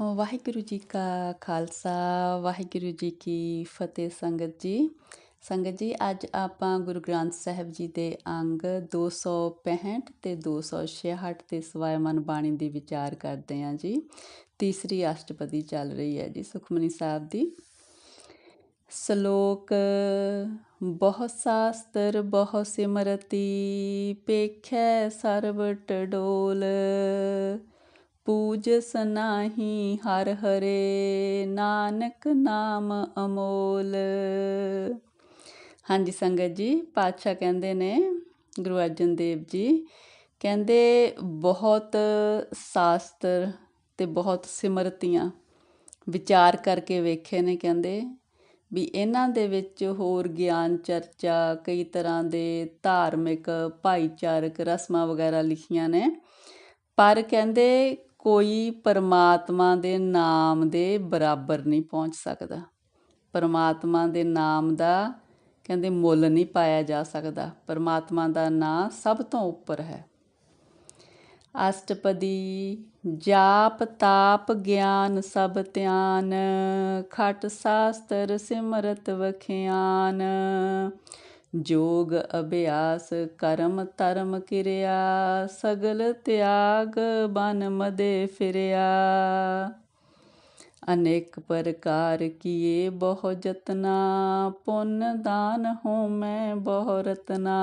ਵਾਹਿਗੁਰੂ ਜੀ ਕਾ ਖਾਲਸਾ, ਵਾਹਿਗੁਰੂ ਜੀ ਕੀ ਫਤਿਹ ਸੰਗਤ ਜੀ। ਸੰਗਤ ਜੀ, ਅੱਜ ਆਪਾਂ ਗੁਰੂ ਗ੍ਰੰਥ ਸਾਹਿਬ ਜੀ ਦੇ ਅੰਗ 265 ਤੇ 266 ਤੇ ਸਵਾਇਮਨ ਬਾਣੀ ਦੇ ਵਿਚਾਰ ਕਰਦੇ ਹਾਂ ਜੀ। ਤੀਸਰੀ ਅਸ਼ਟਪਦੀ ਚੱਲ ਰਹੀ ਹੈ ਜੀ ਸੁਖਮਨੀ ਸਾਹਿਬ ਦੀ। ਸ਼ਲੋਕ, ਬਹੁ ਸਾਸਤਰ, ਬਹੁ ਸਿਮਰਤੀ, ਪੇਖੈ ਸਰਬ ਟਡੋਲ ਪੂਜ ਸਨਾਹੀ ਹਰ ਹਰੇ, ਨਾਨਕ ਨਾਮ ਅਮੋਲ। ਹਾਂਜੀ ਸੰਗਤ ਜੀ, ਪਾਤਸ਼ਾਹ ਕਹਿੰਦੇ ਨੇ, ਗੁਰੂ ਅਰਜਨ ਦੇਵ ਜੀ, ਕਹਿੰਦੇ ਬਹੁਤ ਸ਼ਾਸਤਰ ਤੇ ਬਹੁਤ ਸਿਮਰਤੀਆਂ ਵਿਚਾਰ ਕਰਕੇ ਵੇਖੇ ਨੇ ਕਹਿੰਦੇ, ਵੀ ਇਹਨਾਂ ਦੇ ਵਿੱਚ ਹੋਰ ਗਿਆਨ, ਚਰਚਾ, ਕਈ ਤਰ੍ਹਾਂ ਦੇ ਧਾਰਮਿਕ ਭਾਈਚਾਰਕ ਰਸਮਾਂ ਵਗੈਰਾ ਲਿਖੀਆਂ ਨੇ। ਪਰ ਕਹਿੰਦੇ ਕੋਈ ਪਰਮਾਤਮਾ ਦੇ ਨਾਮ ਦੇ ਬਰਾਬਰ ਨਹੀਂ ਪਹੁੰਚ ਸਕਦਾ। ਪਰਮਾਤਮਾ ਦੇ ਨਾਮ ਦਾ ਕਹਿੰਦੇ ਮੁੱਲ ਨਹੀਂ ਪਾਇਆ ਜਾ ਸਕਦਾ। ਪਰਮਾਤਮਾ ਦਾ ਨਾਮ ਸਭ ਤੋਂ ਉੱਪਰ ਹੈ। ਅਸ਼ਟਪਦੀ, ਜਾਪ, ਤਾਪ, ਗਿਆਨ, ਸਭ ਧਿਆਨ, ਖਟ, ਸਾਸਤਰ, ਸਿਮਰਤ, ਵਖਿਆਨ। ਜੋਗ ਅਭਿਆਸ, ਕਰਮ ਧਰਮ ਕਿਰਿਆ, ਸਗਲ ਤਿਆਗ ਬਨ ਮਦੇ ਫਿਰਿਆ। ਅਨੇਕ ਪ੍ਰਕਾਰ ਕੀਏ ਬਹੁ ਜਤਨਾ ਪੁੰਨ ਦਾਨ ਹੋ ਮੈਂ ਬਹੁ ਰਤਨਾ।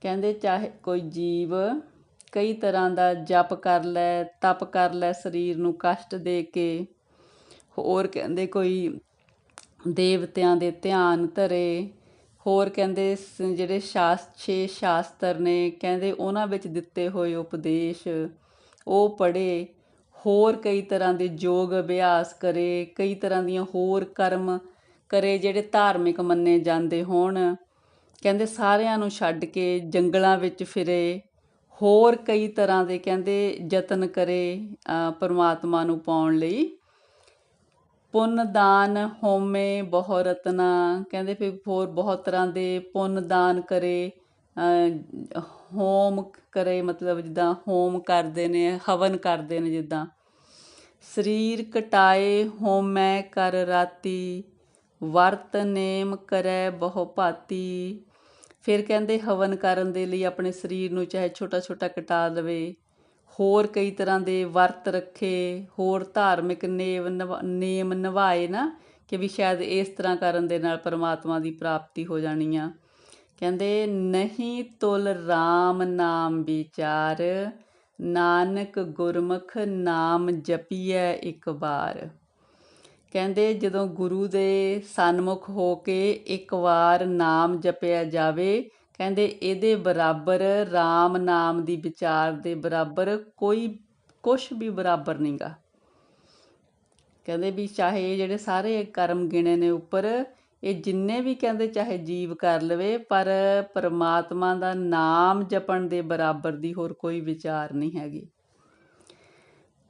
ਕਹਿੰਦੇ ਚਾਹੇ ਕੋਈ ਜੀਵ ਕਈ ਤਰ੍ਹਾਂ ਦਾ ਜਪ ਕਰ ਲੈ, ਤਪ ਕਰ ਲੈ, ਸਰੀਰ ਨੂੰ ਕਸ਼ਟ ਦੇ ਕੇ, ਹੋਰ ਕਹਿੰਦੇ ਕੋਈ ਦੇਵਤਿਆਂ ਦੇ ਧਿਆਨ ਧਰੇ। ਹੋਰ ਕਹਿੰਦੇ ਜਿਹੜੇ ਸ਼ਾਸ, ਛੇ ਸ਼ਾਸਤਰ ਨੇ, ਕਹਿੰਦੇ ਉਹਨਾਂ ਵਿੱਚ ਦਿੱਤੇ ਹੋਏ ਉਪਦੇਸ਼, ਉਹ ਪੜ੍ਹੇ। ਹੋਰ ਕਈ ਤਰ੍ਹਾਂ ਦੇ ਯੋਗ ਅਭਿਆਸ ਕਰੇ, ਕਈ ਤਰ੍ਹਾਂ ਦੀਆਂ ਹੋਰ ਕਰਮ ਕਰੇ, ਜਿਹੜੇ ਧਾਰਮਿਕ ਮੰਨੇ ਜਾਂਦੇ ਹੋਣ। ਕਹਿੰਦੇ ਸਾਰਿਆਂ ਨੂੰ ਛੱਡ ਕੇ ਜੰਗਲਾਂ ਵਿੱਚ ਫਿਰੇ। ਹੋਰ ਕਈ ਤਰ੍ਹਾਂ ਦੇ ਕਹਿੰਦੇ ਯਤਨ ਕਰੇ ਪਰਮਾਤਮਾ ਨੂੰ ਪਾਉਣ ਲਈ। ਪੁੰਨ ਦਾਨ ਹੋਮੇ ਬਹੁ ਰਤਨਾ। ਕਹਿੰਦੇ ਫਿਰ ਹੋਰ ਬਹੁਤ ਤਰ੍ਹਾਂ ਦੇ ਪੁੰਨ ਦਾਨ ਕਰੇ ਹੋਮ ਕਰੇ, ਮਤਲਬ ਜਿੱਦਾਂ ਹੋਮ ਕਰਦੇ ਨੇ, ਹਵਨ ਕਰਦੇ ਨੇ ਜਿੱਦਾਂ। ਸਰੀਰ ਕਟਾਏ ਹੋਮੈ ਕਰ ਰਾਤੀ, ਵਰਤ ਨੇਮ ਕਰੈ ਬਹੁ ਭਾਤੀ। ਫਿਰ ਕਹਿੰਦੇ ਹਵਨ ਕਰਨ ਦੇ ਲਈ ਆਪਣੇ ਸਰੀਰ ਨੂੰ ਚਾਹੇ ਛੋਟਾ ਛੋਟਾ ਕਟਾ ਲਵੇ। ਹੋਰ ਕਈ ਤਰ੍ਹਾਂ ਦੇ ਵਰਤ ਰੱਖੇ, ਹੋਰ ਧਾਰਮਿਕ ਨੇਮ ਨੇਮ ਨਿਭਾਏ ਨਾ ਕਿ ਵੀ ਸ਼ਾਇਦ ਇਸ ਤਰ੍ਹਾਂ ਕਰਨ ਦੇ ਨਾਲ ਪਰਮਾਤਮਾ ਦੀ ਪ੍ਰਾਪਤੀ ਹੋ ਜਾਣੀ ਆ ਕਹਿੰਦੇ, ਨਹੀਂ ਤੁਲ RAM ਨਾਮ ਵਿਚਾਰ, ਨਾਨਕ ਗੁਰਮੁਖ ਨਾਮ ਜਪੀਐ ਇੱਕ ਵਾਰ। ਕਹਿੰਦੇ, ਜਦੋਂ ਗੁਰੂ ਦੇ ਸਨਮੁਖ ਹੋ ਕੇ ਇੱਕ ਵਾਰ ਨਾਮ ਜਪਿਆ ਜਾਵੇ ਕਹਿੰਦੇ ਇਹਦੇ ਬਰਾਬਰ ਰਾਮ ਨਾਮ ਦੀ ਵਿਚਾਰ ਦੇ ਬਰਾਬਰ ਕੋਈ, ਕੁਛ ਵੀ ਬਰਾਬਰ ਨਹੀਂਗਾ। ਕਹਿੰਦੇ ਵੀ ਚਾਹੇ ਜਿਹੜੇ ਸਾਰੇ ਕਰਮ ਗਿਣੇ ਨੇ ਉੱਪਰ, ਇਹ ਜਿੰਨੇ ਵੀ ਕਹਿੰਦੇ ਚਾਹੇ ਜੀਵ ਕਰ ਲਵੇ, ਪਰ ਪਰਮਾਤਮਾ ਦਾ ਨਾਮ ਜਪਣ ਦੇ ਬਰਾਬਰ ਦੀ ਹੋਰ ਕੋਈ ਵਿਚਾਰ ਨਹੀਂ ਹੈਗੀ।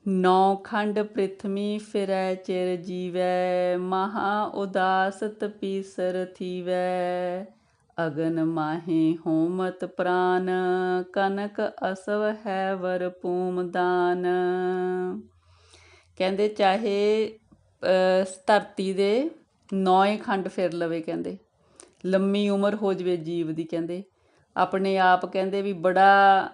ਨੌ ਖੰਡ ਪ੍ਰਿਥਵੀ ਫਿਰੈ, ਚਿਰ ਜੀਵੈ, ਮਹਾ ਉਦਾਸ ਤਪੀਸਰ ਥੀਵੈ। ਅਗਨ ਮਾਹੀ ਹੋਮਤ ਪ੍ਰਾਨ, ਕਨਕ ਅਸਵ ਹੈ ਵਰ ਪੂਮ ਦਾਨ। ਕਹਿੰਦੇ ਚਾਹੇ ਧਰਤੀ ਦੇ ਨੌਏ ਖੰਡ ਫਿਰ ਲਵੇ ਕਹਿੰਦੇ, ਲੰਮੀ ਉਮਰ ਹੋ ਜਵੇ ਜੀਵ ਦੀ ਕਹਿੰਦੇ। ਆਪਣੇ ਆਪ ਕਹਿੰਦੇ ਵੀ ਬੜਾ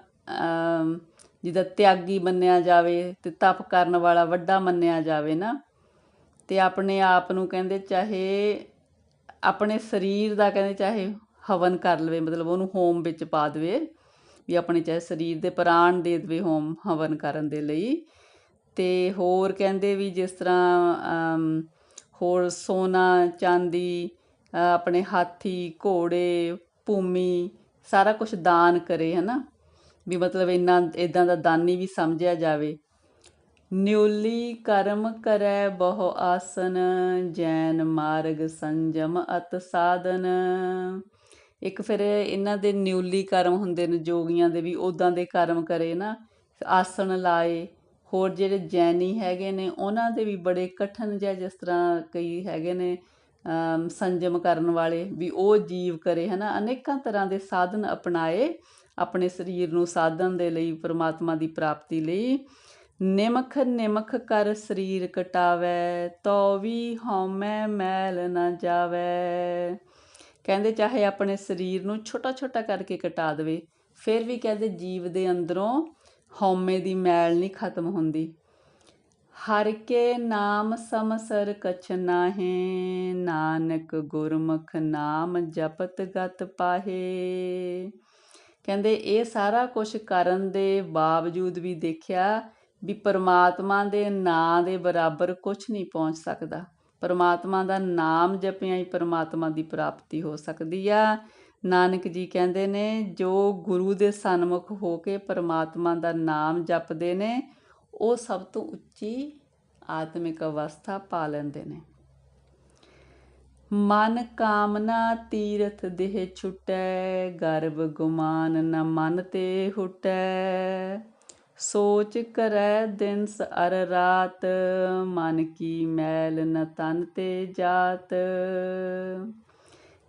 ਜਿਹਦਾ ਤਿਆਗੀ ਮੰਨਿਆ ਜਾਵੇ ਤੇ ਤਪ ਕਰਨ ਵਾਲਾ ਵੱਡਾ ਮੰਨਿਆ ਜਾਵੇ ਨਾ। ਤੇ ਆਪਣੇ ਆਪ ਨੂੰ ਕਹਿੰਦੇ ਚਾਹੇ, ਆਪਣੇ ਸਰੀਰ ਦਾ ਕਹਿੰਦੇ ਚਾਹੇ ਹਵਨ ਕਰ ਲਵੇ, ਮਤਲਬ ਉਹਨੂੰ ਹੋਮ ਵਿੱਚ ਪਾ ਦੇਵੇ, ਵੀ ਆਪਣੇ ਚਾਹੇ ਸਰੀਰ ਦੇ ਪ੍ਰਾਣ ਦੇ ਦੇਵੇ ਹੋਮ ਹਵਨ ਕਰਨ ਦੇ ਲਈ। ਤੇ ਹੋਰ ਕਹਿੰਦੇ ਵੀ ਜਿਸ ਤਰ੍ਹਾਂ ਹੋਰ ਸੋਨਾ, ਚਾਂਦੀ ਆਪਣੇ ਹਾਥੀ, ਘੋੜੇ, ਭੂਮੀ, ਸਾਰਾ ਕੁਝ ਦਾਨ ਕਰੇ, ਹਨਾ? ਵੀ ਮਤਲਬ ਇੰਨਾ ਇਦਾਂ ਦਾ ਦਾਨੀ ਵੀ ਸਮਝਿਆ ਜਾਵੇ। ਨਿਉਲੀ ਕਰਮ ਕਰੈ ਬਹੁ ਆਸਨ, ਜੈਨ ਮਾਰਗ ਸੰਜਮ ਅਤ ਸਾਧਨ। ਇੱਕ ਫਿਰ ਇਹਨਾਂ ਦੇ ਨਿਊਲੀ ਕਰਮ ਹੁੰਦੇ ਨੇ, ਜੋਗੀਆਂ ਦੇ ਵੀ ਉਦਾਂ ਦੇ ਕਰਮ ਕਰੇ ਨਾ ਆਸਣ ਲਾਏ, ਹੋਰ ਜਿਹੜੇ ਜੈਨੀ ਹੈਗੇ ਨੇ, ਉਹਨਾਂ ਦੇ ਵੀ ਬੜੇ ਕਠਨ ਜਿਹਾ ਜਿਸ ਤਰ੍ਹਾਂ ਕਈ ਹੈਗੇ ਨੇ ਸੰਜਮ ਕਰਨ ਵਾਲੇ ਵੀ ਉਹ ਜੀਵ ਕਰੇ, ਹਨਾ? ਅਨੇਕਾਂ ਤਰ੍ਹਾਂ ਦੇ ਸਾਧਨ ਅਪਣਾਏ, ਆਪਣੇ ਸਰੀਰ ਨੂੰ ਸਾਧਨ ਦੇ ਲਈ, ਪਰਮਾਤਮਾ ਦੀ ਪ੍ਰਾਪਤੀ ਲਈ। ਨਿਮਖ ਨਿਮਖ ਕਰ ਸਰੀਰ ਕਟਾਵੇ ਤੋ ਵੀ ਹਉਮੈ ਮੈਲ ਨਾ ਜਾਵੇ। ਕਹਿੰਦੇ ਚਾਹੇ ਆਪਣੇ ਸਰੀਰ ਨੂੰ ਛੋਟਾ ਛੋਟਾ ਕਰਕੇ ਕਟਾ ਦੇਵੇ, ਫਿਰ ਵੀ ਕਹਿੰਦੇ ਜੀਵ ਦੇ ਅੰਦਰੋਂ ਹਉਮੈ ਦੀ ਮੈਲ ਨਹੀਂ ਖਤਮ ਹੁੰਦੀ। ਹਰ ਕੇ ਨਾਮ ਸਮਸਰ ਕਛ ਨਾਹੇ, ਨਾਨਕ ਗੁਰਮੁਖ ਨਾਮ ਜਪਤ ਗਤ ਪਾਹੇ। ਕਹਿੰਦੇ ਇਹ ਸਾਰਾ ਕੁਝ ਕਰਨ ਦੇ ਬਾਵਜੂਦ ਵੀ ਦੇਖਿਆ ਵੀ ਪਰਮਾਤਮਾ ਦੇ ਨਾਂ ਦੇ ਬਰਾਬਰ ਕੁਝ ਨਹੀਂ ਪਹੁੰਚ ਸਕਦਾ। ਪਰਮਾਤਮਾ ਦਾ ਨਾਮ ਜਪਿਆਂ ਹੀ ਪਰਮਾਤਮਾ ਦੀ ਪ੍ਰਾਪਤੀ ਹੋ ਸਕਦੀ ਆ। ਨਾਨਕ ਜੀ ਕਹਿੰਦੇ ਨੇ, ਜੋ ਗੁਰੂ ਦੇ ਸਨਮੁਖ ਹੋ ਕੇ ਪਰਮਾਤਮਾ ਦਾ ਨਾਮ ਜਪਦੇ ਨੇ, ਉਹ ਸਭ ਤੋਂ ਉੱਚੀ ਆਤਮਿਕ ਅਵਸਥਾ ਪਾ ਲੈਂਦੇ ਨੇ। ਮਨ ਕਾਮਨਾ ਤੀਰਥ ਦੇਹ ਛੁਟੈ, ਗਰਭ ਗੁਮਾਨ ਨ ਮਨ ਤੇ ਹੁਟੈ। ਸੋਚ ਕਰੈ ਦਿਨਸ ਅਰ ਰਾਤ, ਮਨ ਕੀ ਮੈਲ ਨ ਤਨ ਤੇ ਜਾਤ।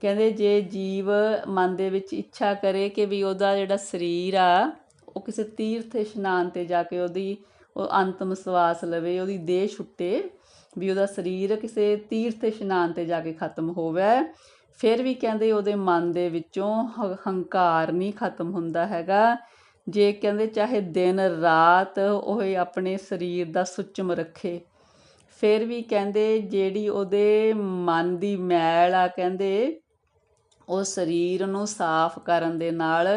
ਕਹਿੰਦੇ ਜੇ ਜੀਵ ਮਨ ਦੇ ਵਿੱਚ ਇੱਛਾ ਕਰੇ ਕਿ ਵੀ ਉਹਦਾ ਜਿਹੜਾ ਸਰੀਰ ਆ, ਉਹ ਕਿਸੇ ਤੀਰਥ ਇਸ਼ਨਾਨ ਤੇ ਜਾ ਕੇ ਉਹਦੀ ਉਹ ਅੰਤਮ ਸਵਾਸ ਲਵੇ, ਉਹਦੀ ਦੇਹ ਛੁੱਟੇ, ਵੀ ਉਹਦਾ ਸਰੀਰ ਕਿਸੇ ਤੀਰਥ ਇਸ਼ਨਾਨ ਤੇ ਜਾ ਕੇ ਖਤਮ ਹੋਵੇ। ਫਿਰ ਵੀ ਕਹਿੰਦੇ ਉਹਦੇ ਮਨ ਦੇ ਵਿੱਚੋਂ ਹੰਕਾਰ ਨਹੀਂ ਖਤਮ ਹੁੰਦਾ ਹੈਗਾ। ਜੇ ਕਹਿੰਦੇ ਚਾਹੇ ਦਿਨ, ਰਾਤ ਉਹ ਆਪਣੇ ਸਰੀਰ ਦਾ ਸੁੱਚਮ ਰੱਖੇ। ਫਿਰ ਵੀ ਕਹਿੰਦੇ ਜਿਹੜੀ ਉਹਦੇ ਮਨ ਦੀ ਮੈਲ ਆ, ਕਹਿੰਦੇ ਉਹ ਸਰੀਰ ਨੂੰ ਸਾਫ਼ ਕਰਨ ਦੇ ਨਾਲ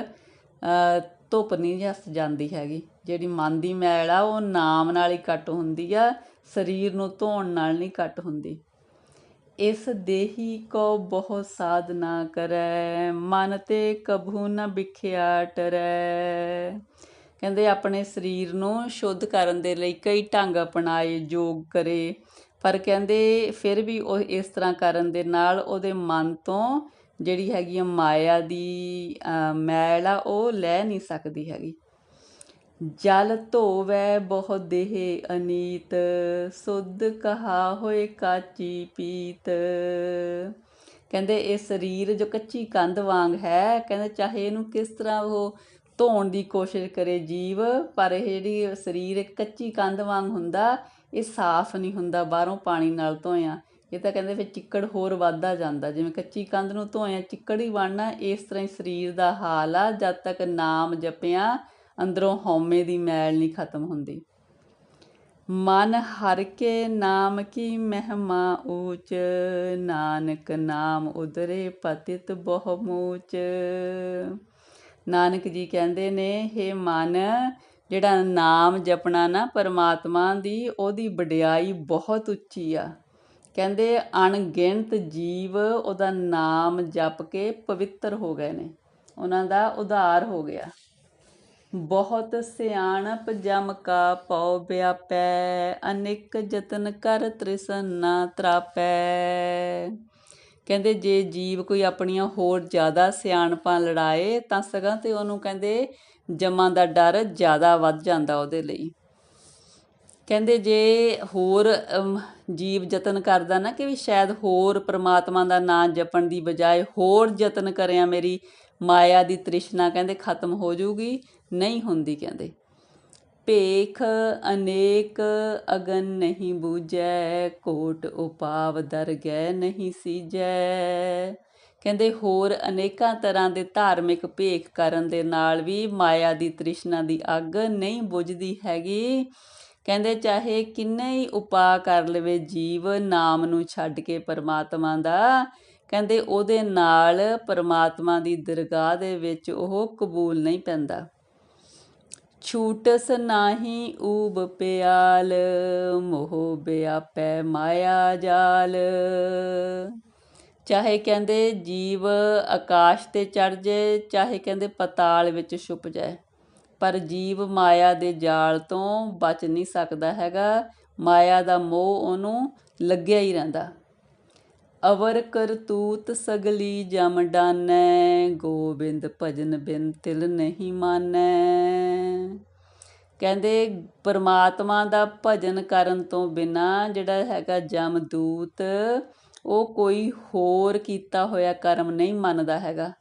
ਧੁੱਪ ਨਹੀਂ ਜਸ ਜਾਂਦੀ ਹੈਗੀ। ਜਿਹੜੀ ਮਨ ਦੀ ਮੈਲ ਆ, ਉਹ ਨਾਮ ਨਾਲ ਹੀ ਕੱਟ ਹੁੰਦੀ ਆ, ਸਰੀਰ ਨੂੰ ਧੋਣ ਨਾਲ ਨਹੀਂ ਕੱਟ ਹੁੰਦੀ। ਇਸ ਦੇਹੀ ਕੋ ਬਹੁ ਸਾਧਨਾ ਕਰੈ, ਮਨ ਤੇ ਕਭੂ ਨ ਵਿਖਿਆ ਟਰੈ। ਕਹਿੰਦੇ ਆਪਣੇ ਸਰੀਰ ਨੂੰ ਸ਼ੁੱਧ ਕਰਨ ਦੇ ਲਈ ਕਈ ਢੰਗ ਅਪਣਾਏ, ਯੋਗ ਕਰੇ। ਪਰ ਕਹਿੰਦੇ ਫਿਰ ਵੀ ਉਹ ਇਸ ਤਰ੍ਹਾਂ ਕਰਨ ਦੇ ਨਾਲ ਉਹਦੇ ਮਨ ਤੋਂ ਜਿਹੜੀ ਹੈਗੀ ਆ ਮਾਇਆ ਦੀ ਮੈਲ ਆ, ਉਹ ਲੈ ਨਹੀਂ ਸਕਦੀ ਹੈਗੀ। ਜਲ ਧੋਵੈ ਬਹੁ ਦੇਹ ਅਨੀਤ, ਸੁਧ ਕਹਾ ਹੋਏ ਕਾਚੀ ਪੀਤ। ਕਹਿੰਦੇ ਇਹ ਸਰੀਰ ਜੋ ਕੱਚੀ ਕੰਧ ਵਾਂਗ ਹੈ, ਕਹਿੰਦੇ ਚਾਹੇ ਇਹਨੂੰ ਕਿਸ ਤਰ੍ਹਾਂ ਉਹ ਧੋਣ ਦੀ ਕੋਸ਼ਿਸ਼ ਕਰੇ ਜੀਵ, ਪਰ ਇਹ ਜਿਹੜੀ ਸਰੀਰ ਇੱਕ ਕੱਚੀ ਕੰਧ ਵਾਂਗ ਹੁੰਦਾ, ਇਹ ਸਾਫ਼ ਨਹੀਂ ਹੁੰਦਾ, ਬਾਹਰੋਂ ਪਾਣੀ ਨਾਲ ਧੋਇਆ। ਇਹ ਤਾਂ ਕਹਿੰਦੇ ਫਿਰ ਚਿੱਕੜ ਹੋਰ ਵੱਧਦਾ ਜਾਂਦਾ, ਜਿਵੇਂ ਕੱਚੀ ਕੰਧ ਨੂੰ ਧੋਇਆ, ਚਿੱਕੜ ਹੀ ਬਣਨਾ ਇਸ ਤਰ੍ਹਾਂ ਹੀ ਸਰੀਰ ਦਾ ਹਾਲ ਆ, ਜਦ ਤੱਕ ਨਾਮ ਜਪਿਆ ਅੰਦਰੋਂ ਹਉਮੈ ਦੀ ਮੈਲ ਨਹੀਂ ਖਤਮ ਹੁੰਦੀ। ਮਨ ਹਰ ਕੇ ਨਾਮ ਕੀ ਮਹਿਮਾ ਊਚ, ਨਾਨਕ ਨਾਮ ਉਦਰੇ ਪਤਿਤ ਬਹੁ ਮੂਚ। ਨਾਨਕ ਜੀ ਕਹਿੰਦੇ ਨੇ हे ਮਨ, ਜਿਹੜਾ ਨਾਮ ਜਪਣਾ ਨਾ ਪਰਮਾਤਮਾ ਦੀ, ਉਹਦੀ ਵਡਿਆਈ ਬਹੁਤ ਉੱਚੀ ਆ। ਕਹਿੰਦੇ, ਅਣਗਿਣਤ ਜੀਵ ਉਹਦਾ ਨਾਮ ਜਪ ਕੇ ਪਵਿੱਤਰ ਹੋ ਗਏ ਨੇ। ਉਹਨਾਂ ਦਾ ਉਧਾਰ ਹੋ ਗਿਆ। ਬਹੁਤ ਸਿਆਣਪ ਜਮ ਕਾ ਪਉ ਵਿਆਪੈ, ਅਨੇਕ ਯਤਨ ਕਰ ਤ੍ਰਿਸਨਾ ਤਰਾਪੈ। ਕਹਿੰਦੇ ਜੇ ਜੀਵ ਕੋਈ ਆਪਣੀਆਂ ਹੋਰ ਜ਼ਿਆਦਾ ਸਿਆਣਪਾਂ ਲੜਾਏ, ਤਾਂ ਸਗਾਂ ਤੇ ਉਹਨੂੰ ਕਹਿੰਦੇ ਜਮਾਂ ਦਾ ਡਰ ਜ਼ਿਆਦਾ ਵੱਧ ਜਾਂਦਾ ਉਹਦੇ ਲਈ। ਕਹਿੰਦੇ ਜੇ ਹੋਰ ਜੀਵ ਯਤਨ ਕਰਦਾ ਨਾ ਕਿ ਵੀ ਸ਼ਾਇਦ ਹੋਰ ਪ੍ਰਮਾਤਮਾ ਦਾ ਨਾਮ ਜਪਣ ਦੀ ਬਜਾਏ ਹੋਰ ਯਤਨ ਕਰਿਆ ਮੇਰੀ ਮਾਇਆ ਦੀ ਤ੍ਰਿਸ਼ਨਾ ਕਹਿੰਦੇ ਖਤਮ ਹੋ ਜਾਊਗੀ ਨਹੀਂ ਹੁੰਦੀ ਕਹਿੰਦੇ। ਭੇਖ ਅਨੇਕ ਅਗਨ ਨਹੀਂ ਬੂਝੈ, ਕੋਟ ਉਪਾਵ ਦਰਗਹਿ ਨਹੀਂ ਸੀਜੈ ਕਹਿੰਦੇ ਹੋਰ ਅਨੇਕਾਂ ਤਰ੍ਹਾਂ ਦੇ ਧਾਰਮਿਕ ਭੇਖ ਕਰਨ ਦੇ ਨਾਲ ਵੀ ਮਾਇਆ ਦੀ ਤ੍ਰਿਸ਼ਨਾ ਦੀ ਅੱਗ ਨਹੀਂ ਬੁਝਦੀ ਹੈਗੀ। ਕਹਿੰਦੇ ਚਾਹੇ ਕਿੰਨੇ ਹੀ ਉਪਾਅ ਕਰ ਲਵੇ ਜੀਵ, ਨਾਮ ਨੂੰ ਛੱਡ ਕੇ ਪਰਮਾਤਮਾ ਦਾ, ਕਹਿੰਦੇ ਉਹਦੇ ਨਾਲ ਪਰਮਾਤਮਾ ਦੀ ਦਰਗਾਹ ਦੇ ਵਿੱਚ ਉਹ ਕਬੂਲ ਨਹੀਂ ਪੈਂਦਾ। ਛੂਟਸ ਨਾਹੀ ਊਬ ਪਿਆਲ, ਮੋਹ ਬਿਆਪੈ ਮਾਇਆ ਜਾਲ। ਚਾਹੇ ਕਹਿੰਦੇ ਜੀਵ ਆਕਾਸ਼ ਤੇ ਚੜ ਜਾਏ, ਚਾਹੇ ਕਹਿੰਦੇ ਪਤਾਲ ਵਿੱਚ ਛੁਪ ਜਾਏ, ਪਰ ਜੀਵ ਮਾਇਆ ਦੇ ਜਾਲ ਤੋਂ ਬਚ ਨਹੀਂ ਸਕਦਾ ਹੈਗਾ। ਮਾਇਆ ਦਾ ਮੋਹ ਉਹਨੂੰ ਲੱਗਿਆ ਹੀ ਰਹਿੰਦਾ। ਅਵਰ ਕਰਤੂਤ ਸਗਲੀ ਜਮ ਡਾਨੈ, ਗੋਬਿੰਦ ਭਜਨ ਬਿਨ ਤਿਲ ਨਹੀਂ ਮਾਨੈ। ਕਹਿੰਦੇ, ਪਰਮਾਤਮਾ ਦਾ ਭਜਨ ਕਰਨ ਤੋਂ ਬਿਨਾ ਜਿਹੜਾ ਹੈਗਾ ਜਮਦੂਤ ਉਹ ਕੋਈ ਹੋਰ ਕੀਤਾ ਹੋਇਆ ਕਰਮ ਨਹੀਂ ਮੰਨਦਾ ਹੈਗਾ।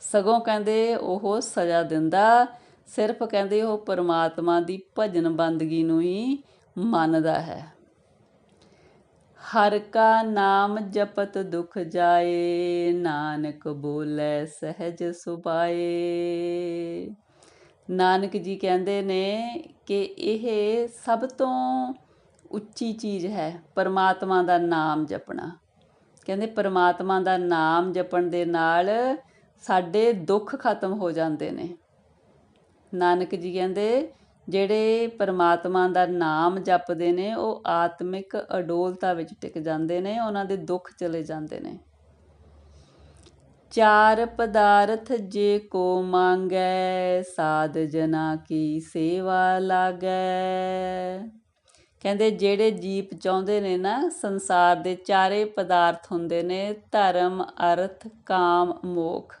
ਸਗੋਂ ਕਹਿੰਦੇ, ਉਹ ਸਜ਼ਾ ਦਿੰਦਾ, ਸਿਰਫ ਕਹਿੰਦੇ ਉਹ ਪਰਮਾਤਮਾ ਦੀ ਭਜਨ ਬੰਦਗੀ ਨੂੰ ਹੀ ਮੰਨਦਾ ਹੈ। ਹਰ ਕਾ ਨਾਮ ਜਪਤ ਦੁਖ ਜਾਏ, ਨਾਨਕ ਬੋਲੇ ਸਹਿਜ ਸੁਭਾਏ। ਨਾਨਕ ਜੀ ਕਹਿੰਦੇ ਨੇ ਕਿ ਇਹ ਸਭ ਤੋਂ ਉੱਚੀ ਚੀਜ਼ ਹੈ, ਪਰਮਾਤਮਾ ਦਾ ਨਾਮ ਜਪਣਾ। ਕਹਿੰਦੇ ਪਰਮਾਤਮਾ ਦਾ ਨਾਮ ਜਪਣ ਦੇ ਨਾਲ ਸਾਡੇ ਦੁੱਖ ਖਤਮ ਹੋ ਜਾਂਦੇ ਨੇ। ਨਾਨਕ ਜੀ ਕਹਿੰਦੇ ਜਿਹੜੇ ਪਰਮਾਤਮਾ ਦਾ ਨਾਮ ਜਪਦੇ ਨੇ, ਉਹ ਆਤਮਿਕ ਅਡੋਲਤਾ ਵਿੱਚ ਟਿਕ ਜਾਂਦੇ ਨੇ, ਉਹਨਾਂ ਦੇ ਦੁੱਖ ਚਲੇ ਜਾਂਦੇ ਨੇ। ਚਾਰ ਪਦਾਰਥ ਜੇ ਕੋ ਮੰਗੈ, ਸਾਧ ਜਨਾ ਕੀ ਸੇਵਾ ਲਾਗੈ। ਕਹਿੰਦੇ ਜਿਹੜੇ ਜੀਪ ਚਾਹੁੰਦੇ ਨੇ ਨਾ, ਸੰਸਾਰ ਦੇ ਚਾਰੇ ਪਦਾਰਥ ਹੁੰਦੇ ਨੇ, ਧਰਮ, ਅਰਥ, ਕਾਮ, ਮੋਖ।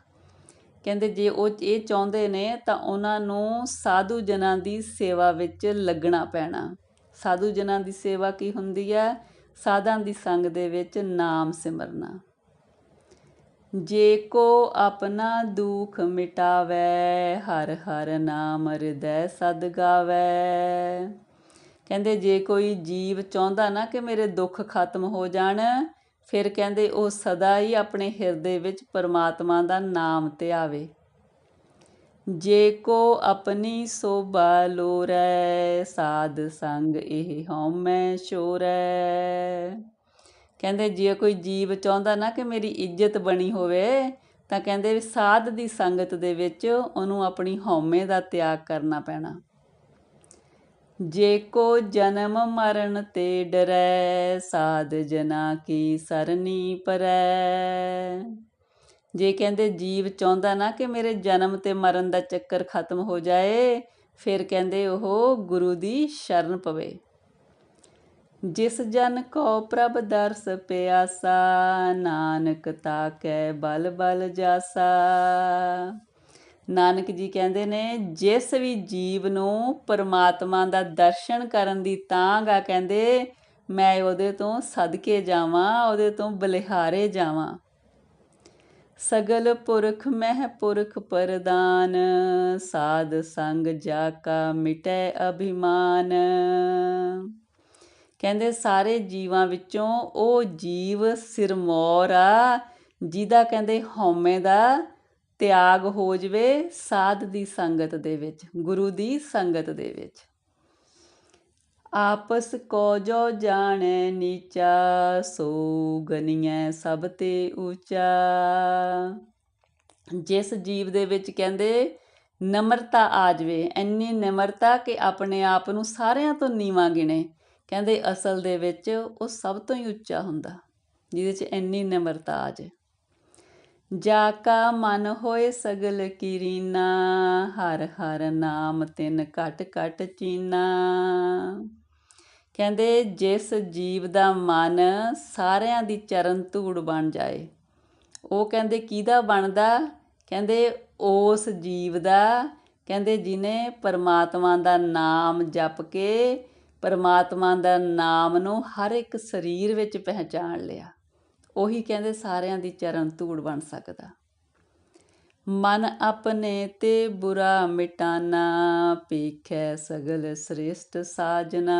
ਕਹਿੰਦੇ ਜੇ ਉਹ ਇਹ ਚਾਹੁੰਦੇ ਨੇ ਤਾਂ ਉਹਨਾਂ ਨੂੰ ਸਾਧੂ ਜਨਾਂ ਦੀ ਸੇਵਾ ਵਿੱਚ ਲੱਗਣਾ ਪੈਣਾ। ਸਾਧੂ ਜਨਾਂ ਦੀ ਸੇਵਾ ਕੀ ਹੁੰਦੀ ਹੈ? ਸਾਧਾਂ ਦੀ ਸੰਗ ਦੇ ਵਿੱਚ ਨਾਮ ਸਿਮਰਨਾ। ਜੇ ਕੋ ਆਪਣਾ ਦੁੱਖ ਮਿਟਾਵੇ, ਹਰ ਹਰ ਨਾਮ ਹਿਰਦੈ ਸਦ ਗਾਵੇ। ਕਹਿੰਦੇ ਜੇ ਕੋਈ ਜੀਵ ਚਾਹੁੰਦਾ ਨਾ ਕਿ ਮੇਰੇ ਦੁੱਖ ਖਤਮ ਹੋ ਜਾਣ ਫਿਰ ਕਹਿੰਦੇ, ਉਹ ਸਦਾ ਹੀ ਆਪਣੇ ਹਿਰਦੇ ਵਿੱਚ ਪਰਮਾਤਮਾ ਦਾ ਨਾਮ ਧਿਆਵੇ ਜੇ ਕੋ ਆਪਣੀ ਸੋਭਾ ਲੋਰੈ, ਸਾਧ ਸੰਗ ਇਹ ਹਉਮੈ ਸ਼ੋਰੈ। ਕਹਿੰਦੇ, ਜੇ ਕੋਈ ਜੀਵ ਚਾਹੁੰਦਾ ਨਾ ਕਿ ਮੇਰੀ ਇੱਜ਼ਤ ਬਣੀ ਹੋਵੇ, ਤਾਂ ਕਹਿੰਦੇ, ਸਾਧ ਦੀ ਸੰਗਤ ਦੇ ਵਿੱਚ ਉਹਨੂੰ ਆਪਣੀ ਹਉਮੈ ਦਾ ਤਿਆਗ ਕਰਨਾ ਪੈਣਾ। ਜੇ ਕੋ ਜਨਮ ਮਰਨ ਤੇ ਡਰੈ, ਸਾਧ ਜਨਾ ਕੀ ਸਰਨੀ ਪਰੈ। ਜੇ ਕਹਿੰਦੇ ਜੀਵ ਚਾਹੁੰਦਾ ਨਾ ਕਿ ਮੇਰੇ ਜਨਮ ਤੇ ਮਰਨ ਦਾ ਚੱਕਰ ਖਤਮ ਹੋ ਜਾਏ, ਫਿਰ ਕਹਿੰਦੇ ਉਹ ਗੁਰੂ ਦੀ ਸ਼ਰਨ ਪਵੇ। ਜਿਸ ਜਨ ਕੋ ਪ੍ਰਭ ਦਰਸ ਪਿਆਸਾ, ਨਾਨਕ ਤਾ ਕੈ ਬਲ ਬਲ ਜਾਸਾ। ਨਾਨਕ ਜੀ ਕਹਿੰਦੇ ਨੇ, ਜਿਸ ਵੀ ਜੀਵ ਨੂੰ ਪਰਮਾਤਮਾ ਦਾ ਦਰਸ਼ਨ ਕਰਨ ਦੀ ਤਾਂਗ ਕਹਿੰਦੇ, ਮੈਂ ਉਹਦੇ ਤੋਂ ਸਦਕੇ ਜਾਵਾਂ, ਉਹਦੇ ਤੋਂ ਬਲਿਹਾਰੇ ਜਾਵਾਂ। ਸਗਲ ਪੁਰਖ ਮਹਿ ਪੁਰਖ ਪਰਦਾਨ, ਸਾਧ ਸੰਗ ਜਾ ਕਾ ਮਿਟੈ ਅਭਿਮਾਨ। ਕਹਿੰਦੇ, ਸਾਰੇ ਜੀਵਾਂ ਵਿੱਚੋਂ ਉਹ ਜੀਵ ਸਿਰਮੌਰ ਆ, ਜਿਹਦਾ, ਕਹਿੰਦੇ, ਹਉਮੈ ਦਾ ਤਿਆਗ ਹੋ ਜਵੇ ਸਾਧ ਦੀ ਸੰਗਤ ਦੇ ਵਿੱਚ, ਗੁਰੂ ਦੀ ਸੰਗਤ ਦੇ ਵਿੱਚ। ਆਪਸ ਕੋ ਜੋ ਜਾਣੈ ਨੀਚਾ, ਸੋ ਗਨੀਐ ਸਭ ਤੇ ਉੱਚਾ। ਜਿਸ ਜੀਵ ਦੇ ਵਿੱਚ ਕਹਿੰਦੇ, ਨਮਰਤਾ ਆ ਜਵੇ। ਇੰਨੀ ਨਿਮਰਤਾ ਕਿ ਆਪਣੇ ਆਪ ਨੂੰ ਸਾਰਿਆਂ ਤੋਂ ਨੀਵਾ ਗਿਣੇ। ਕਹਿੰਦੇ, ਅਸਲ ਦੇ ਵਿੱਚ ਉਹ ਸਭ ਤੋਂ ਹੀ ਉੱਚਾ ਹੁੰਦਾ, ਜਿਹਦੇ 'ਚ ਇੰਨੀ ਨਿਮਰਤਾ ਆ ਜੇ ਜਾ ਕਾ ਮਨ ਹੋਏ ਸਗਲ ਕੀਰੀਨਾ, ਹਰ ਹਰ ਨਾਮ ਤਿਨ ਘਟ ਘਟ ਚੀਨਾ। ਕਹਿੰਦੇ ਜਿਸ ਜੀਵ ਦਾ ਮਨ ਸਾਰਿਆਂ ਦੀ ਚਰਨ ਧੂੜ ਬਣ ਜਾਏ, ਉਹ ਕਹਿੰਦੇ ਕਿਹਦਾ ਬਣਦਾ? ਕਹਿੰਦੇ ਉਸ ਜੀਵ ਦਾ। ਕਹਿੰਦੇ ਜਿਨੇ ਪਰਮਾਤਮਾ ਦਾ ਨਾਮ ਜਪ ਕੇ ਪਰਮਾਤਮਾ ਦਾ ਨਾਮ ਨੂੰ ਹਰ ਇੱਕ ਸਰੀਰ ਵਿੱਚ ਪਹਿਚਾਣ ਲਿਆ। ਉਹੀ ਕਹਿੰਦੇ ਸਾਰਿਆਂ ਦੀ ਚਰਨ ਧੂੜ ਬਣ ਸਕਦਾ। ਮਨ ਆਪਣੇ ਤੇ ਬੁਰਾ ਮਿਟਾਨਾ ਪੀਖੈ ਸਗਲ ਸ੍ਰੇਸ਼ਟ ਸਾਜਨਾ।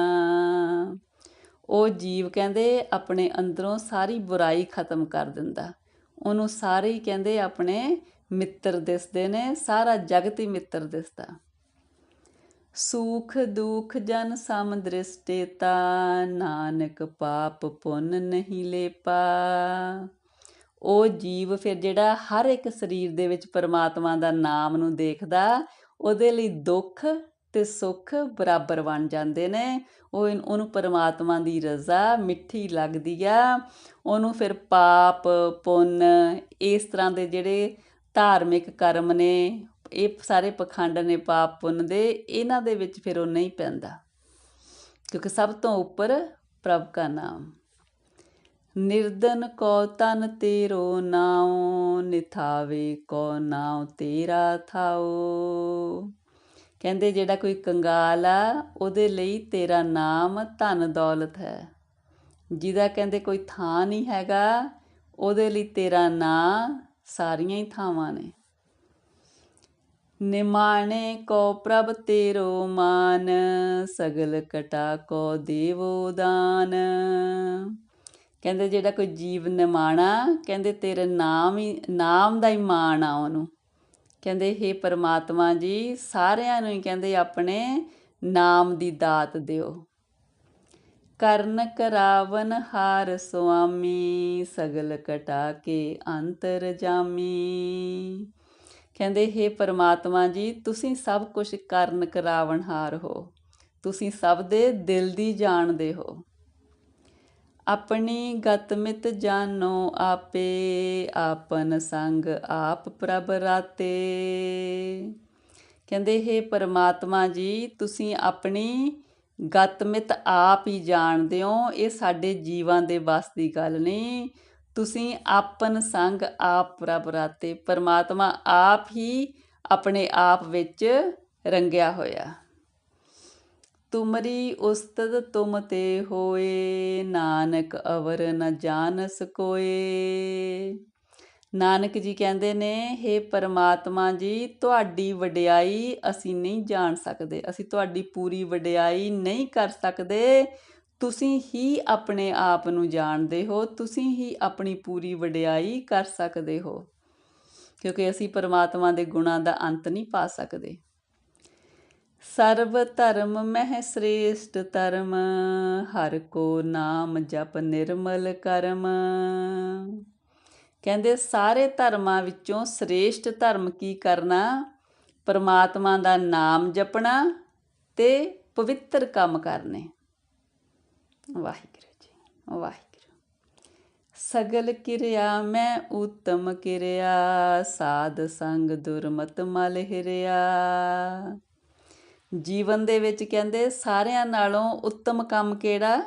ਉਹ ਜੀਵ ਕਹਿੰਦੇ ਆਪਣੇ ਅੰਦਰੋਂ ਸਾਰੀ ਬੁਰਾਈ ਖਤਮ ਕਰ ਦਿੰਦਾ। ਉਹਨੂੰ ਸਾਰੇ ਹੀ ਕਹਿੰਦੇ ਆਪਣੇ ਮਿੱਤਰ ਦਿਸਦੇ ਨੇ, ਸਾਰਾ ਜਗਤ ਹੀ ਮਿੱਤਰ ਦਿਸਦਾ। ਸੁਖ ਦੁਖ ਜਨ ਸਮ ਦ੍ਰਿਸ਼ਟੇਤਾ ਨਾਨਕ ਪਾਪ ਪੁੰਨ ਨਹੀਂ ਲੇਪਾ। ਉਹ ਜੀਵ ਫਿਰ ਜਿਹੜਾ ਹਰ ਇੱਕ ਸਰੀਰ ਦੇ ਵਿੱਚ ਪਰਮਾਤਮਾ ਦਾ ਨਾਮ ਨੂੰ ਦੇਖਦਾ, ਉਹਦੇ ਲਈ ਦੁੱਖ ਤੇ ਸੁੱਖ ਬਰਾਬਰ ਬਣ ਜਾਂਦੇ ਨੇ। ਉਹ ਉਹਨੂੰ ਪਰਮਾਤਮਾ ਦੀ ਰਜ਼ਾ ਮਿੱਠੀ ਲੱਗਦੀ ਆ। ਉਹਨੂੰ ਫਿਰ ਪਾਪ, ਪੁੰਨ, ਇਸ ਤਰ੍ਹਾਂ ਦੇ ਜਿਹੜੇ ਧਾਰਮਿਕ ਕਰਮ ਨੇ ਇਹ ਸਾਰੇ ਪਖੰਡ ਨੇ ਪਾਪ ਪੁੰਨ ਦੇ, ਇਹਨਾਂ ਦੇ ਵਿੱਚ ਫਿਰ ਉਹ ਨਹੀਂ ਪੈਂਦਾ। ਕਿਉਂਕਿ ਸਭ ਤੋਂ ਉੱਪਰ ਪ੍ਰਭ ਦਾ ਨਾਮ। ਨਿਰਦਨ ਕੋ ਤਨ ਤੇਰੋ ਨਾਉ, ਨਿਥਾਵੇ ਕੋ ਨਾਉ ਤੇਰਾ ਥਾਓ ਕਹਿੰਦੇ ਜਿਹੜਾ ਕੋਈ ਕੰਗਾਲ ਆ, ਉਹਦੇ ਲਈ ਤੇਰਾ ਨਾਮ ਧਨ ਦੌਲਤ ਹੈ। ਜਿਹਦਾ ਕਹਿੰਦੇ ਕੋਈ ਥਾਂ ਨਹੀਂ ਹੈਗਾ, ਉਹਦੇ ਲਈ ਤੇਰਾ ਨਾਂ ਸਾਰੀਆਂ ਹੀ ਥਾਵਾਂ ਨੇ। ਨਿਮਾਣੇ ਕੋ ਪ੍ਰਭ ਤੇਰੋ ਮਾਨ, ਸਗਲ ਕਟਾ ਕੋ ਦੇਵੋ ਦਾਨ। ਕਹਿੰਦੇ ਜਿਹੜਾ ਕੋਈ ਜੀਵ ਨਿਮਾਣਾ, ਕਹਿੰਦੇ ਤੇਰੇ ਨਾਮ ਹੀ, ਨਾਮ ਦਾ ਹੀ ਮਾਣ ਆ ਉਹਨੂੰ। ਕਹਿੰਦੇ, ਹੇ ਪਰਮਾਤਮਾ ਜੀ, ਸਾਰਿਆਂ ਨੂੰ ਹੀ ਕਹਿੰਦੇ ਆਪਣੇ ਨਾਮ ਦੀ ਦਾਤ ਦਿਓ। ਕਰਨ ਕਰਾਵਨ ਹਾਰ ਸੁਆਮੀ, ਸਗਲ ਕਟਾ ਕੇ ਅੰਤਰ ਜਾਮੀ। ਕਹਿੰਦੇ, ਹੇ ਪਰਮਾਤਮਾ ਜੀ, ਤੁਸੀਂ ਸਭ ਕੁਝ ਕਰਨ ਕਰਾਵਣਹਾਰ ਹੋ। ਤੁਸੀਂ ਸਭ ਦੇ ਦਿਲ ਦੀ ਜਾਣਦੇ ਹੋ। ਆਪਣੀ ਗਤਮਿਤ ਜਾਨੋ ਆਪੇ, ਆਪਨ ਸੰਗ ਆਪ ਪ੍ਰਭ ਰਾਤੇ। ਕਹਿੰਦੇ, ਹੇ ਪਰਮਾਤਮਾ ਜੀ, ਤੁਸੀਂ ਆਪਣੀ ਗਤਮਿਤ ਆਪ ਹੀ ਜਾਣਦੇ ਹੋ। ਇਹ ਸਾਡੇ ਜੀਵਾਂ ਦੇ ਵੱਸ ਦੀ ਗੱਲ ਨਹੀਂ। ਤੁਸੀਂ ਆਪਨ ਸੰਗ ਆਪ ਪ੍ਰਭ ਰਾਤੇ, ਪਰਮਾਤਮਾ ਆਪ ਹੀ ਆਪਣੇ ਆਪ ਵਿੱਚ ਰੰਗਿਆ ਹੋਇਆ। ਤੁਮਰੀ ਉਸਤਤ ਤੁਮ ਤੇ ਹੋਏ, ਨਾਨਕ ਅਵਰ ਨ ਜਾਣਸ ਕੋਏ ਨਾਨਕ ਜੀ ਕਹਿੰਦੇ ਨੇ हे ਪਰਮਾਤਮਾ ਜੀ, ਤੁਹਾਡੀ ਵਡਿਆਈ ਅਸੀਂ ਨਹੀਂ ਜਾਣ ਸਕਦੇ, ਅਸੀਂ ਤੁਹਾਡੀ ਪੂਰੀ ਵਡਿਆਈ ਨਹੀਂ ਕਰ ਸਕਦੇ। ਤੁਸੀਂ ਹੀ ਆਪਣੇ ਆਪ ਨੂੰ ਜਾਣਦੇ ਹੋ, ਤੁਸੀਂ ਹੀ ਆਪਣੀ ਪੂਰੀ ਵਡਿਆਈ ਕਰ ਸਕਦੇ ਹੋ। ਕਿਉਂਕਿ ਅਸੀਂ ਪਰਮਾਤਮਾ ਦੇ ਗੁਣਾਂ ਦਾ ਅੰਤ ਨਹੀਂ ਪਾ ਸਕਦੇ। ਸਰਬ ਧਰਮ ਮਹਿ ਸ੍ਰੇਸ਼ਟ ਧਰਮ, ਹਰ ਕੋ ਨਾਮ ਜਪ ਨਿਰਮਲ ਕਰਮ। ਕਹਿੰਦੇ ਸਾਰੇ ਧਰਮਾਂ ਵਿੱਚੋਂ ਸ੍ਰੇਸ਼ਟ ਧਰਮ ਕੀ ਕਰਨਾ? ਪਰਮਾਤਮਾ ਦਾ ਨਾਮ ਜਪਣਾ ਤੇ ਪਵਿੱਤਰ ਕੰਮ ਕਰਨੇ। ਵਾਹਿਗੁਰੂ ਜੀ, ਵਾਹਿਗੁਰੂ। ਸਗਲ ਕਿਰਿਆ ਮੈਂ ਉਤਮ ਕਿਰਿਆ, ਸਾਧ ਸੰਗ ਦੁਰਮਤ ਮਲ ਹਿਰਿਆ। ਜੀਵਨ ਦੇ ਵਿੱਚ ਕਹਿੰਦੇ ਸਾਰਿਆਂ ਨਾਲੋਂ ਉੱਤਮ ਕੰਮ ਕਿਹੜਾ?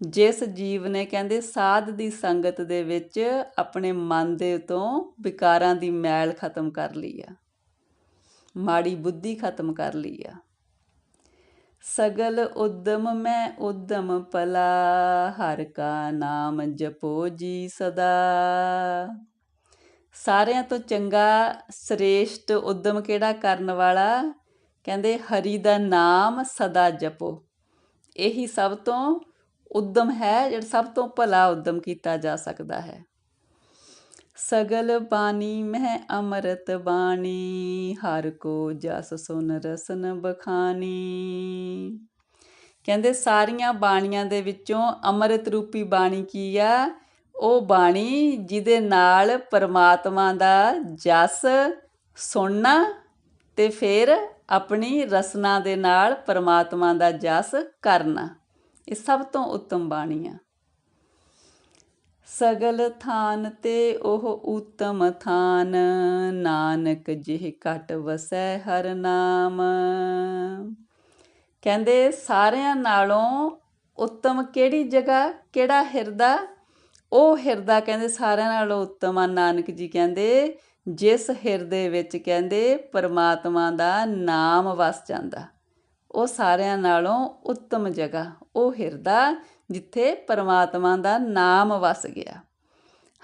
ਜਿਸ ਜੀਵ ਨੇ ਕਹਿੰਦੇ ਸਾਧ ਦੀ ਸੰਗਤ ਦੇ ਵਿੱਚ ਆਪਣੇ ਮਨ ਦੇ ਤੋਂ ਵਿਕਾਰਾਂ ਦੀ ਮੈਲ ਖਤਮ ਕਰ ਲਈ ਆ। ਮਾੜੀ ਬੁੱਧੀ ਖਤਮ ਕਰ ਲਈ ਆ। ਸਗਲ ਉਦਮ ਮੈਂ ਉਦਮ ਪਲਾ ਹਰ ਕਾ ਨਾਮ ਜਪੋ ਜੀ ਸਦਾ। ਸਾਰਿਆਂ ਤੋਂ ਚੰਗਾ, ਸ੍ਰੇਸ਼ਟ ਉਦਮ ਕਿਹੜਾ ਕਰਨ ਵਾਲਾ? ਕਹਿੰਦੇ, ਹਰੀ ਦਾ ਨਾਮ ਸਦਾ ਜਪੋ। ਇਹੀ ਸਭ ਤੋਂ ਉਦਮ ਹੈ, ਜਿਹੜਾ ਸਭ ਤੋਂ ਭਲਾ ਉਦਮ ਕੀਤਾ ਜਾ ਸਕਦਾ ਹੈ। ਸਗਲ ਬਾਣੀ, ਮਹਿ ਅਮਰਤ ਬਾਣੀ, ਹਰ ਕੋ ਜਸ ਸੁਨ ਰਸਨ ਬਖਾਨੀ। ਕਹਿੰਦੇ ਸਾਰੀਆਂ ਬਾਣੀਆਂ ਦੇ ਵਿੱਚੋਂ ਅਮਰਤ ਰੂਪੀ ਬਾਣੀ ਕੀ ਆ? ਉਹ ਬਾਣੀ ਜਿਹਦੇ ਨਾਲ ਪਰਮਾਤਮਾ ਦਾ ਜਸ ਸੁਣਨਾ ਤੇ ਫਿਰ ਆਪਣੀ ਰਸਨਾ ਦੇ ਨਾਲ ਪਰਮਾਤਮਾ ਦਾ ਜਸ ਕਰਨਾ। ਇਹ ਸਭ ਤੋਂ ਉੱਤਮ ਬਾਣੀ ਆ ਸਗਲ ਥਾਨ ਤੇ ਉਹ ਉਤਮ ਥਾਨ, ਨਾਨਕ ਜਿਹ ਘਟ ਵਸੈ ਹਰ ਨਾਮ। ਕਹਿੰਦੇ ਸਾਰਿਆਂ ਨਾਲੋਂ ਉੱਤਮ ਕਿਹੜੀ ਜਗ੍ਹਾ, ਕਿਹੜਾ ਹਿਰਦਾ? ਉਹ ਹਿਰਦਾ ਕਹਿੰਦੇ ਸਾਰਿਆਂ ਨਾਲੋਂ ਉੱਤਮ ਆ, ਨਾਨਕ ਜੀ ਕਹਿੰਦੇ, ਜਿਸ ਹਿਰਦੇ ਵਿੱਚ ਕਹਿੰਦੇ ਪਰਮਾਤਮਾ ਦਾ ਨਾਮ ਵਸ ਜਾਂਦਾ। ਉਹ ਸਾਰਿਆਂ ਨਾਲੋਂ ਉੱਤਮ ਜਗ੍ਹਾ, ਉਹ ਹਿਰਦਾ ਜਿੱਥੇ ਪਰਮਾਤਮਾ ਦਾ ਨਾਮ ਵਸ ਗਿਆ।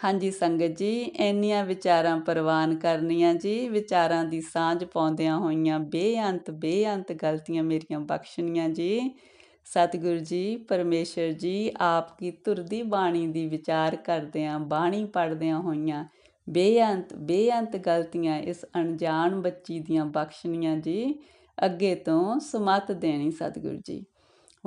ਹਾਂਜੀ ਸੰਗਤ ਜੀ, ਇੰਨੀਆਂ ਵਿਚਾਰਾਂ ਪ੍ਰਵਾਨ ਕਰਨੀਆਂ ਜੀ, ਵਿਚਾਰਾਂ ਦੀ ਸਾਂਝ ਪਾਉਂਦਿਆਂ ਹੋਈਆਂ ਬੇਅੰਤ ਬੇਅੰਤ ਗਲਤੀਆਂ ਮੇਰੀਆਂ ਬਖਸ਼ਣੀਆਂ ਜੀ। ਸਤਿਗੁਰੂ ਜੀ, ਪਰਮੇਸ਼ਰ ਜੀ, ਆਪ ਕੀ ਧੁਰ ਦੀ ਬਾਣੀ ਦੀ ਵਿਚਾਰ ਕਰਦਿਆਂ, ਬਾਣੀ ਪੜਦਿਆਂ ਹੋਈਆਂ ਬੇਅੰਤ ਬੇਅੰਤ ਗਲਤੀਆਂ ਇਸ ਅਣਜਾਣ ਬੱਚੀ ਦੀਆਂ ਬਖਸ਼ਣੀਆਂ ਜੀ, ਅੱਗੇ ਤੋਂ ਸਮਤ ਦੇਣੀ ਸਤਿਗੁਰੂ ਜੀ।